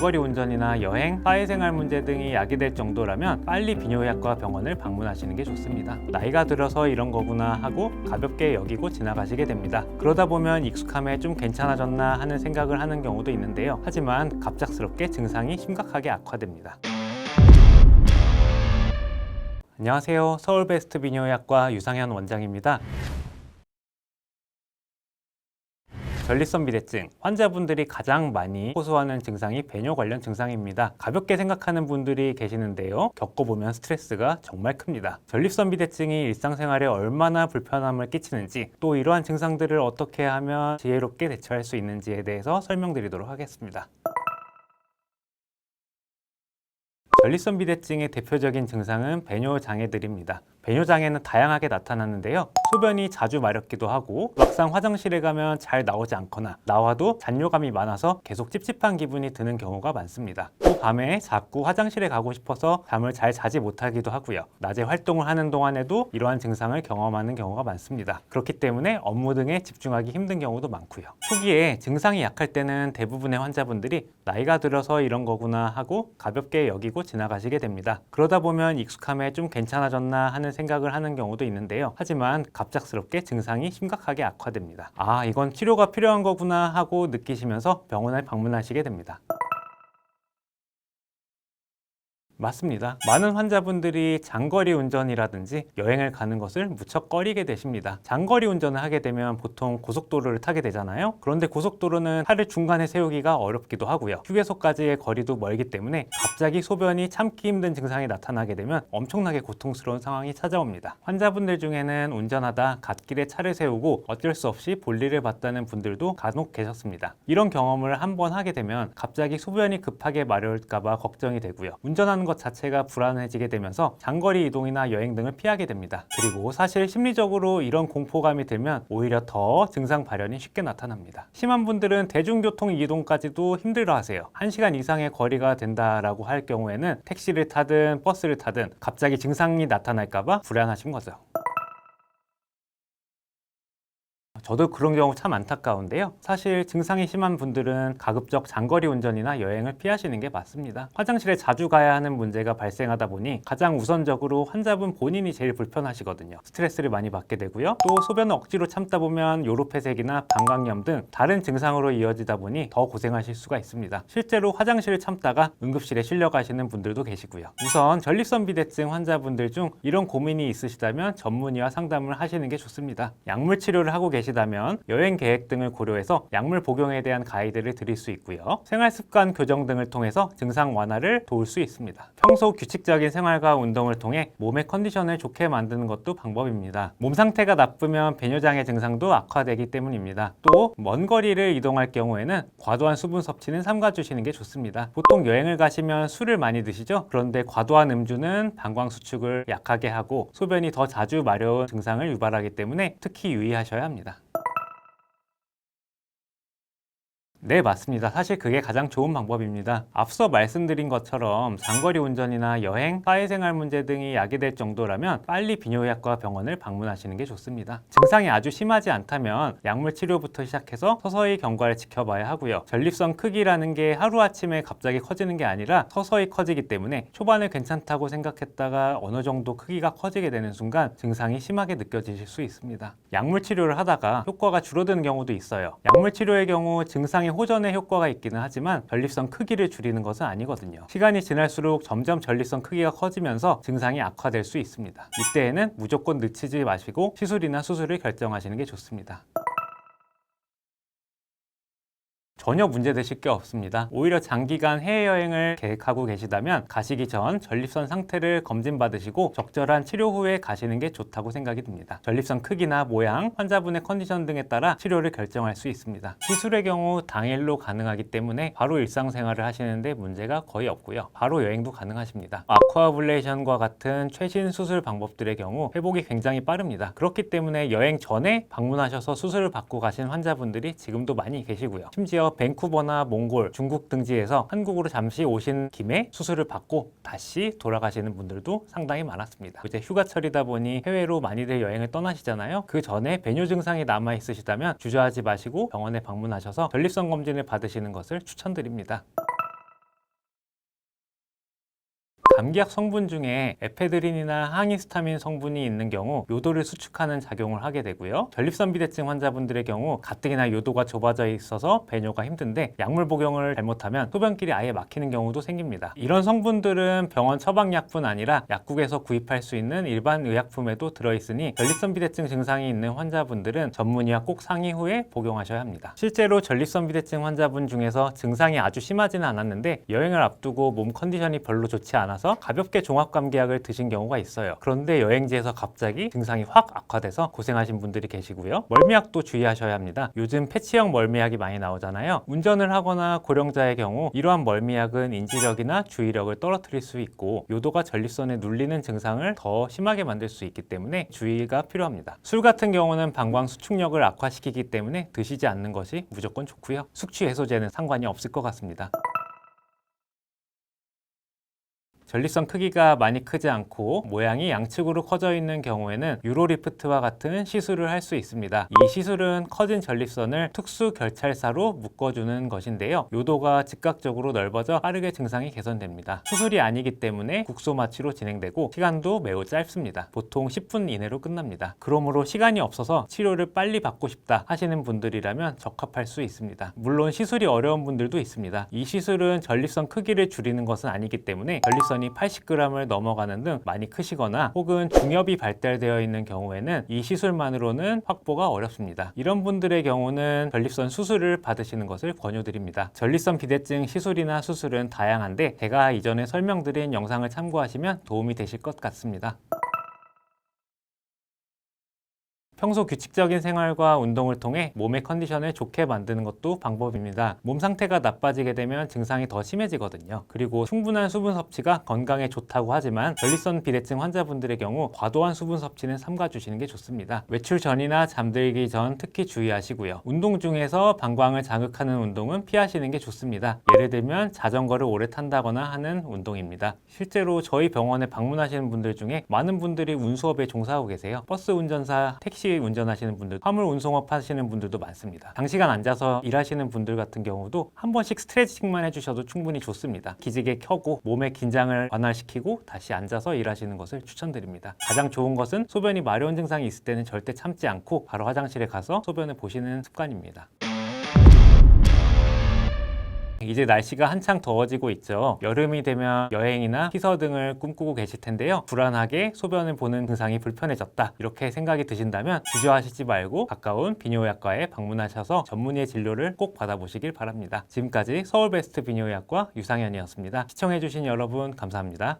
장거리 운전이나 여행, 사회생활 문제 등이 야기될 정도라면 빨리 비뇨의학과 병원을 방문하시는 게 좋습니다. 나이가 들어서 이런 거구나 하고 가볍게 여기고 지나가시게 됩니다. 그러다 보면 익숙함에 좀 괜찮아졌나 하는 생각을 하는 경우도 있는데요. 하지만 갑작스럽게 증상이 심각하게 악화됩니다. 안녕하세요. 서울베스트 비뇨의학과 유상현 원장입니다. 전립선 비대증 환자분들이 가장 많이 호소하는 증상이 배뇨 관련 증상입니다. 가볍게 생각하는 분들이 계시는데요. 겪어보면 스트레스가 정말 큽니다. 전립선 비대증이 일상생활에 얼마나 불편함을 끼치는지 또 이러한 증상들을 어떻게 하면 지혜롭게 대처할 수 있는지에 대해서 설명드리도록 하겠습니다. 전립선 비대증의 대표적인 증상은 배뇨 장애들입니다. 배뇨 장애는 다양하게 나타나는데요. 소변이 자주 마렵기도 하고 막상 화장실에 가면 잘 나오지 않거나 나와도 잔뇨감이 많아서 계속 찝찝한 기분이 드는 경우가 많습니다. 또 밤에 자꾸 화장실에 가고 싶어서 잠을 잘 자지 못하기도 하고요. 낮에 활동을 하는 동안에도 이러한 증상을 경험하는 경우가 많습니다. 그렇기 때문에 업무 등에 집중하기 힘든 경우도 많고요. 초기에 증상이 약할 때는 대부분의 환자분들이 나이가 들어서 이런 거구나 하고 가볍게 여기고 지나가시게 됩니다. 그러다 보면 익숙함에 좀 괜찮아졌나 하는 생각을 하는 경우도 있는데요. 하지만 갑작스럽게 증상이 심각하게 악화됩니다. 아, 이건 치료가 필요한 거구나 하고 느끼시면서 병원을 방문하시게 됩니다. 맞습니다. 많은 환자분들이 장거리 운전이라든지 여행을 가는 것을 무척 꺼리게 되십니다. 장거리 운전을 하게 되면 보통 고속도로를 타게 되잖아요. 그런데 고속도로는 차를 중간에 세우기가 어렵기도 하고요. 휴게소까지의 거리도 멀기 때문에 갑자기 소변이 참기 힘든 증상이 나타나게 되면 엄청나게 고통스러운 상황이 찾아옵니다. 환자분들 중에는 운전하다 갓길에 차를 세우고 어쩔 수 없이 볼일을 봤다는 분들도 간혹 계셨습니다. 이런 경험을 한번 하게 되면 갑자기 소변이 급하게 마려울까봐 걱정이 되고요. 운전하는 것 자체가 불안해지게 되면서 장거리 이동이나 여행 등을 피하게 됩니다. 그리고 사실 심리적으로 이런 공포감이 들면 오히려 더 증상 발현이 쉽게 나타납니다. 심한 분들은 대중교통 이동까지도 힘들어 하세요. 1시간 이상의 거리가 된다라고 할 경우에는 택시를 타든 버스를 타든 갑자기 증상이 나타날까봐 불안하신 거죠. 저도 그런 경우 참 안타까운데요. 사실 증상이 심한 분들은 가급적 장거리 운전이나 여행을 피하시는 게 맞습니다. 화장실에 자주 가야 하는 문제가 발생하다 보니 가장 우선적으로 환자분 본인이 제일 불편하시거든요. 스트레스를 많이 받게 되고요. 또 소변을 억지로 참다 보면 요로폐색이나 방광염 등 다른 증상으로 이어지다 보니 더 고생하실 수가 있습니다. 실제로 화장실을 참다가 응급실에 실려 가시는 분들도 계시고요. 우선 전립선 비대증 환자분들 중 이런 고민이 있으시다면 전문의와 상담을 하시는 게 좋습니다. 약물 치료를 하고 계시 계시다면 여행 계획 등을 고려해서 약물 복용에 대한 가이드를 드릴 수 있고요. 생활 습관 교정 등을 통해서 증상 완화를 도울 수 있습니다. 평소 규칙적인 생활과 운동을 통해 몸의 컨디션을 좋게 만드는 것도 방법입니다. 몸 상태가 나쁘면 배뇨장애 증상도 악화되기 때문입니다. 또 먼 거리를 이동할 경우에는 과도한 수분 섭취는 삼가 주시는 게 좋습니다. 보통 여행을 가시면 술을 많이 드시죠? 그런데 과도한 음주는 방광 수축을 약하게 하고 소변이 더 자주 마려운 증상을 유발하기 때문에 특히 유의하셔야 합니다. 네, 맞습니다. 사실 그게 가장 좋은 방법입니다. 앞서 말씀드린 것처럼 장거리 운전이나 여행, 사회생활 문제 등이 야기될 정도라면 빨리 비뇨의학과 병원을 방문하시는 게 좋습니다. 증상이 아주 심하지 않다면 약물 치료부터 시작해서 서서히 경과를 지켜봐야 하고요. 전립선 크기라는 게 하루아침에 갑자기 커지는 게 아니라 서서히 커지기 때문에 초반에 괜찮다고 생각했다가 어느 정도 크기가 커지게 되는 순간 증상이 심하게 느껴지실 수 있습니다. 약물 치료를 하다가 효과가 줄어드는 경우도 있어요. 약물 치료의 경우 증상이 호전의 효과가 있기는 하지만 전립선 크기를 줄이는 것은 아니거든요. 시간이 지날수록 점점 전립선 크기가 커지면서 증상이 악화될 수 있습니다. 이때에는 무조건 늦추지 마시고 시술이나 수술을 결정하시는 게 좋습니다. 전혀 문제되실 게 없습니다. 오히려 장기간 해외여행을 계획하고 계시다면 가시기 전 전립선 상태를 검진받으시고 적절한 치료 후에 가시는 게 좋다고 생각이 듭니다. 전립선 크기나 모양, 환자분의 컨디션 등에 따라 치료를 결정할 수 있습니다. 시술의 경우 당일로 가능하기 때문에 바로 일상생활을 하시는데 문제가 거의 없고요. 바로 여행도 가능하십니다. 아쿠아블레이션과 같은 최신 수술 방법들의 경우 회복이 굉장히 빠릅니다. 그렇기 때문에 여행 전에 방문하셔서 수술을 받고 가신 환자분들이 지금도 많이 계시고요. 심지어 밴쿠버나 몽골, 중국 등지에서 한국으로 잠시 오신 김에 수술을 받고 다시 돌아가시는 분들도 상당히 많았습니다. 이제 휴가철이다 보니 해외로 많이들 여행을 떠나시잖아요. 그 전에 배뇨 증상이 남아 있으시다면 주저하지 마시고 병원에 방문하셔서 전립선 검진을 받으시는 것을 추천드립니다. 감기약 성분 중에 에페드린이나 항히스타민 성분이 있는 경우 요도를 수축하는 작용을 하게 되고요. 전립선 비대증 환자분들의 경우 가뜩이나 요도가 좁아져 있어서 배뇨가 힘든데 약물 복용을 잘못하면 소변길이 아예 막히는 경우도 생깁니다. 이런 성분들은 병원 처방약뿐 아니라 약국에서 구입할 수 있는 일반 의약품에도 들어있으니 전립선 비대증 증상이 있는 환자분들은 전문의와 꼭 상의 후에 복용하셔야 합니다. 실제로 전립선 비대증 환자분 중에서 증상이 아주 심하지는 않았는데 여행을 앞두고 몸 컨디션이 별로 좋지 않아서 가볍게 종합감기약을 드신 경우가 있어요. 그런데 여행지에서 갑자기 증상이 확 악화돼서 고생하신 분들이 계시고요. 멀미약도 주의하셔야 합니다. 요즘 패치형 멀미약이 많이 나오잖아요. 운전을 하거나 고령자의 경우 이러한 멀미약은 인지력이나 주의력을 떨어뜨릴 수 있고 요도가 전립선에 눌리는 증상을 더 심하게 만들 수 있기 때문에 주의가 필요합니다. 술 같은 경우는 방광 수축력을 악화시키기 때문에 드시지 않는 것이 무조건 좋고요. 숙취 해소제는 상관이 없을 것 같습니다. 전립선 크기가 많이 크지 않고 모양이 양측으로 커져 있는 경우에는 유로리프트와 같은 시술을 할 수 있습니다. 이 시술은 커진 전립선을 특수 결찰사로 묶어주는 것인데요. 요도가 즉각적으로 넓어져 빠르게 증상이 개선됩니다. 수술이 아니기 때문에 국소 마취로 진행되고 시간도 매우 짧습니다. 보통 10분 이내로 끝납니다. 그러므로 시간이 없어서 치료를 빨리 받고 싶다 하시는 분들이라면 적합할 수 있습니다. 물론 시술이 어려운 분들도 있습니다. 이 시술은 전립선 크기를 줄이는 것은 아니기 때문에 전립선 이 80g을 넘어가는 등 많이 크시거나 혹은 중엽이 발달되어 있는 경우에는 이 시술만으로는 확보가 어렵습니다. 이런 분들의 경우는 전립선 수술을 받으시는 것을 권유드립니다. 전립선 비대증 시술이나 수술은 다양한데 제가 이전에 설명드린 영상을 참고하시면 도움이 되실 것 같습니다. 평소 규칙적인 생활과 운동을 통해 몸의 컨디션을 좋게 만드는 것도 방법입니다. 몸 상태가 나빠지게 되면 증상이 더 심해지거든요. 그리고 충분한 수분 섭취가 건강에 좋다고 하지만 전립선 비대증 환자분들의 경우 과도한 수분 섭취는 삼가주시는 게 좋습니다. 외출 전이나 잠들기 전 특히 주의하시고요. 운동 중에서 방광을 자극하는 운동은 피하시는 게 좋습니다. 예를 들면 자전거를 오래 탄다거나 하는 운동입니다. 실제로 저희 병원에 방문하시는 분들 중에 많은 분들이 운수업에 종사하고 계세요. 버스 운전사, 운전하시는 분들, 화물 운송업 하시는 분들도 많습니다. 장시간 앉아서 일하시는 분들 같은 경우도 한 번씩 스트레칭만 해주셔도 충분히 좋습니다. 기지개 켜고 몸의 긴장을 완화시키고 다시 앉아서 일하시는 것을 추천드립니다. 가장 좋은 것은 소변이 마려운 증상이 있을 때는 절대 참지 않고 바로 화장실에 가서 소변을 보시는 습관입니다. 이제 날씨가 한창 더워지고 있죠. 여름이 되면 여행이나 피서 등을 꿈꾸고 계실 텐데요. 불안하게 소변을 보는 증상이 불편해졌다. 이렇게 생각이 드신다면 주저하시지 말고 가까운 비뇨의학과에 방문하셔서 전문의의 진료를 꼭 받아보시길 바랍니다. 지금까지 서울베스트 비뇨의학과 유상현이었습니다. 시청해주신 여러분 감사합니다.